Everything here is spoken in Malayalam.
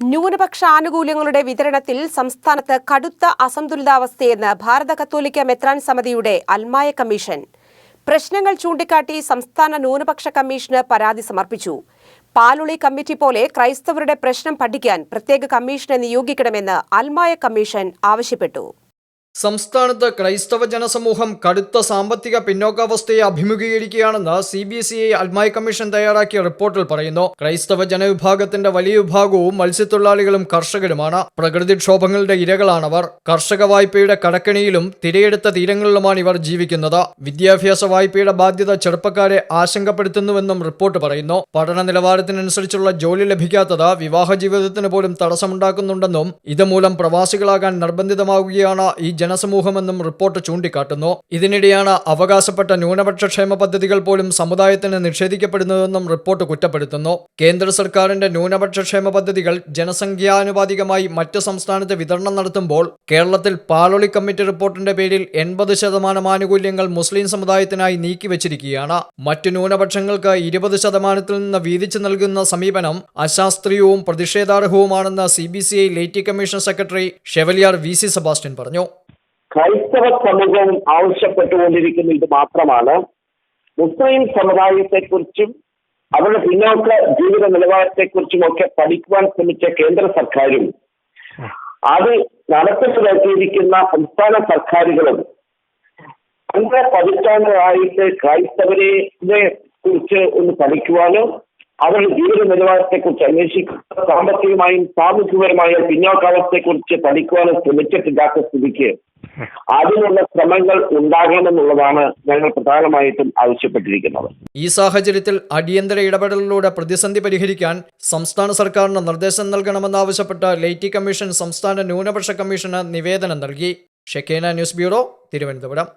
ന്യൂനപക്ഷ ആനുകൂല്യങ്ങളുടെ വിതരണത്തിൽ സംസ്ഥാനത്ത് കടുത്ത അസന്തുലിതാവസ്ഥയെന്ന് ഭാരത കത്തോലിക്ക മെത്രാൻ സമിതിയുടെ അൽമായ കമ്മീഷൻ. പ്രശ്നങ്ങൾ ചൂണ്ടിക്കാട്ടി സംസ്ഥാന ന്യൂനപക്ഷ കമ്മീഷന് പരാതി സമർപ്പിച്ചു. പാലുളി കമ്മിറ്റി പോലെ ക്രൈസ്തവരുടെ പ്രശ്നം പഠിക്കാൻ പ്രത്യേക കമ്മീഷനെ നിയോഗിക്കണമെന്ന് അൽമായ കമ്മീഷൻ ആവശ്യപ്പെട്ടു. സംസ്ഥാനത്ത് ക്രൈസ്തവ ജനസമൂഹം കടുത്ത സാമ്പത്തിക പിന്നോക്കാവസ്ഥയെ അഭിമുഖീകരിക്കുകയാണെന്ന് സി ബി സി ഐ അൽമായി കമ്മീഷൻ തയ്യാറാക്കിയ റിപ്പോർട്ടിൽ പറയുന്നു. ക്രൈസ്തവ ജനവിഭാഗത്തിന്റെ വലിയ വിഭാഗവും മത്സ്യത്തൊഴിലാളികളും കർഷകരുമാണ്. പ്രകൃതിക്ഷോഭങ്ങളുടെ ഇരകളാണവർ. കർഷക വായ്പയുടെ കടക്കണിയിലും തിരയെടുത്ത തീരങ്ങളിലുമാണ് ഇവർ ജീവിക്കുന്നത്. വിദ്യാഭ്യാസ വായ്പയുടെ ബാധ്യത ചെറുപ്പക്കാരെ ആശങ്കപ്പെടുത്തുന്നുവെന്നും റിപ്പോർട്ട് പറയുന്നു. പഠന നിലവാരത്തിനനുസരിച്ചുള്ള ജോലി ലഭിക്കാത്തത് വിവാഹ ജീവിതത്തിന് പോലും തടസ്സമുണ്ടാക്കുന്നുണ്ടെന്നും ഇതുമൂലം പ്രവാസികളാകാൻ നിർബന്ധിതമാവുകയാണ് ഈ ജനസമൂഹമെന്നും റിപ്പോർട്ട് ചൂണ്ടിക്കാട്ടുന്നു. ഇതിനിടെയാണ് അവകാശപ്പെട്ട ന്യൂനപക്ഷ ക്ഷേമ പദ്ധതികൾ പോലും സമുദായത്തിന് നിഷേധിക്കപ്പെടുന്നതെന്നും റിപ്പോർട്ട് കുറ്റപ്പെടുത്തുന്നു. കേന്ദ്ര സർക്കാരിന്റെ ന്യൂനപക്ഷ ക്ഷേമ പദ്ധതികൾ ജനസംഖ്യാനുപാതികമായി മറ്റ് സംസ്ഥാനത്ത് വിതരണം നടത്തുമ്പോൾ കേരളത്തിൽ പാലൊളി കമ്മിറ്റി റിപ്പോർട്ടിന്റെ പേരിൽ എൺപത് ശതമാനം ആനുകൂല്യങ്ങൾ മുസ്ലിം സമുദായത്തിനായി നീക്കിവച്ചിരിക്കുകയാണ്. മറ്റു ന്യൂനപക്ഷങ്ങൾക്ക് ഇരുപത് ശതമാനത്തിൽ നിന്ന് വീതിച്ചു നൽകുന്ന സമീപനം അശാസ്ത്രീയവും പ്രതിഷേധാർഹവുമാണെന്ന് C B C I laity commission secretary chevalier V C Sebastian പറഞ്ഞു. ക്രൈസ്തവ സമൂഹവും ആവശ്യപ്പെട്ടുകൊണ്ടിരിക്കുന്ന ഇത് മാത്രമാണ്. മുസ്ലിം സമുദായത്തെക്കുറിച്ചും അവരുടെ പിന്നോക്ക ജീവിത നിലവാരത്തെക്കുറിച്ചും ഒക്കെ പഠിക്കുവാൻ ശ്രമിച്ച കേന്ദ്ര സർക്കാരും അത് നടപ്പിലാക്കിയിരിക്കുന്ന സംസ്ഥാന സർക്കാരുകളും അഞ്ച് പതിറ്റാണ്ടുകളായിട്ട് ക്രൈസ്തവരെ കുറിച്ച് ഒന്ന് പഠിക്കുവാനും അവരുടെ ജീവിത നിലവാരത്തെക്കുറിച്ച് അന്വേഷിക്കുക സാമ്പത്തികമായും സാമൂഹികപരമായും പിന്നോക്കാവസ്ഥയെക്കുറിച്ച് പഠിക്കുവാനും ശ്രമിച്ചിട്ടില്ലാത്ത സ്ഥിതിക്ക് അതിനുള്ള ശ്രമങ്ങൾ ഉണ്ടാകണമെന്നുള്ളതാണ് ഞങ്ങൾ പ്രധാനമായിട്ടും ആവശ്യപ്പെട്ടിരിക്കുന്നത്. ഈ സാഹചര്യത്തിൽ അടിയന്തര ഇടപെടലിലൂടെ പ്രതിസന്ധി പരിഹരിക്കാൻ സംസ്ഥാന സർക്കാരിന് നിർദ്ദേശം നൽകണമെന്നാവശ്യപ്പെട്ട് ലൈറ്റി കമ്മീഷൻ സംസ്ഥാന ന്യൂനപക്ഷ കമ്മീഷന് നിവേദനം നൽകി. ഷെക്കേന ന്യൂസ് ബ്യൂറോ തിരുവനന്തപുരം.